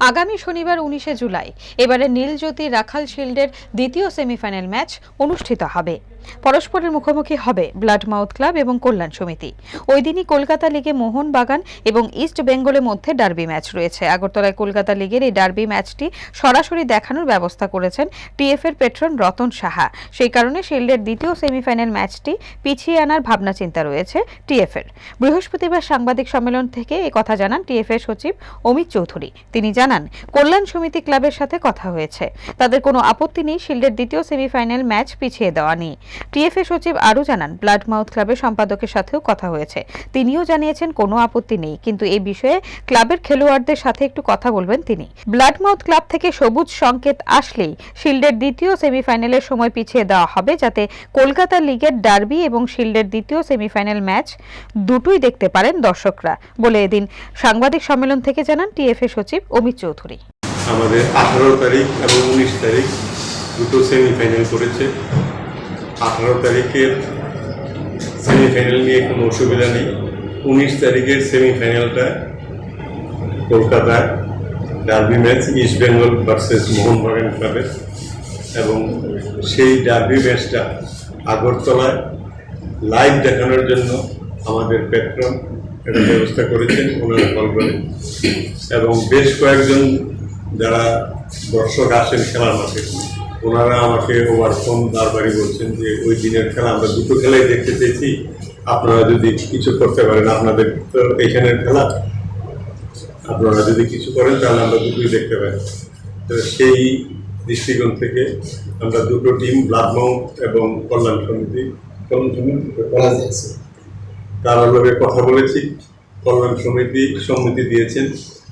আগামী শনিবার উনিশে জুলাই। এবারে নীলজ্যোতি রাখাল শিল্ডের দ্বিতীয় সেমিফাইনাল ম্যাচ অনুষ্ঠিত হবে। পরস্পরের মুখোমুখি হবে ব্লাড মাউথ ক্লাব এবং কল্যাণ সমিতি। ওই দিনই কলকাতা লিগে মোহনবাগান এবং ইস্ট বেঙ্গলের মধ্যে ডার্বি ম্যাচ রয়েছে। আগরতলায় কলকাতা লিগের এই ডার্বি ম্যাচটি সরাসরি দেখানোর ব্যবস্থা করেছেন টিএফ এর পেট্রন রতন সাহা। সেই কারণে শিল্ডের দ্বিতীয় সেমিফাইনাল ম্যাচটি পিছিয়ে আনার ভাবনা চিন্তা রয়েছে টিএফ এর। বৃহস্পতিবার সাংবাদিক সম্মেলন থেকে এই কথা জানান টিএফ এর সচিব অমিত চৌধুরী। তিনি জানান, কল্যাণ সমিতি ক্লাবের সাথে কথা হয়েছে। তাদের কোনো আপত্তি নেই শিল্ডের দ্বিতীয় সেমিফাইনাল ম্যাচ পিছিয়ে দেওয়া নিয়ে। টিএফএ সচিব আরও জানান ব্লাড মাউথ ক্লাবের সম্পাদকের সাথেও কথা হয়েছে। তিনিও জানিয়েছেন কোনো আপত্তি নেই, কিন্তু এই বিষয়ে ক্লাবের খেলোয়াড়দের সাথে একটু কথা বলবেন তিনি। ব্লাড মাউথ ক্লাব থেকে সবুজ সংকেত আসলেই শিল্ডের দ্বিতীয় সেমিফাইনালের সময় পিছিয়ে দেওয়া হবে, যাতে কলকাতা লিগের ডার্বি এবং শিল্ডের দ্বিতীয় সেমিফাইনাল ম্যাচ দুটোই দেখতে পারেন দর্শকরা বলে এদিন সাংবাদিক সম্মেলন থেকে জানান টিএফএ সচিব অমিত চৌধুরী। আমাদের আঠারো তারিখ এবং উনিশ তারিখ দুটো সেমিফাইনাল করেছে। আঠারো তারিখের সেমিফাইনাল নিয়ে কোনো অসুবিধা নেই। উনিশ তারিখের সেমিফাইনালটা কলকাতায় derby match East Bengal versus Mohun Bagan ক্লাবের এবং সেই ডার্বি ম্যাচটা আগরতলায় লাইভ দেখানোর জন্য আমাদের পেট্রন একটা ব্যবস্থা করেছেন, ওনারা কল করে। এবং বেশ কয়েকজন যারা দর্শক আসেন খেলার মাঠে। ওনারা আমাকে ওভার ফোন বারবারই বলছেন যে ওই দিনের খেলা আমরা দুটো খেলাই দেখতে চেয়েছি আপনারা যদি কিছু করতে পারেন, আপনাদের তো এইখানের খেলা। আপনারা যদি কিছু করেন, তাহলে আমরা দুটোই দেখতে পাই। তো সেই দৃষ্টিকোণ থেকে আমরা দুটো টিম ব্লাড মাউন্ট এবং কল্যাণ সমিতি তার লগে কথা বলেছি। কল্যাণ সমিতি সম্মতি দিয়েছেন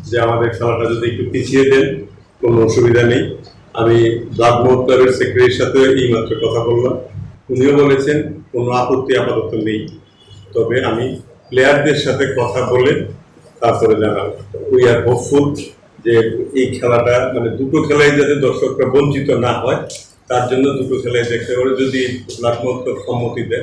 যে আমাদের খেলাটা যদি একটু পিছিয়ে দেন, কোনো অসুবিধা নেই। আমি ব্লাড মোট ক্লাবের সেক্রেটারির সাথে এই মাত্র কথা বললাম। উনিও বলেছেন, কোনো আপত্তি আপাতত নেই। তবে আমি প্লেয়ারদের সাথে কথা বলে তারপরে জানাব। উই আর হোপফুল যে এই খেলাটা মানে দুটো খেলায় যাতে দর্শকরা বঞ্চিত না হয়, তার জন্য দুটো খেলায় দেখতে পারে যদি ব্লাড সম্মতি দেয়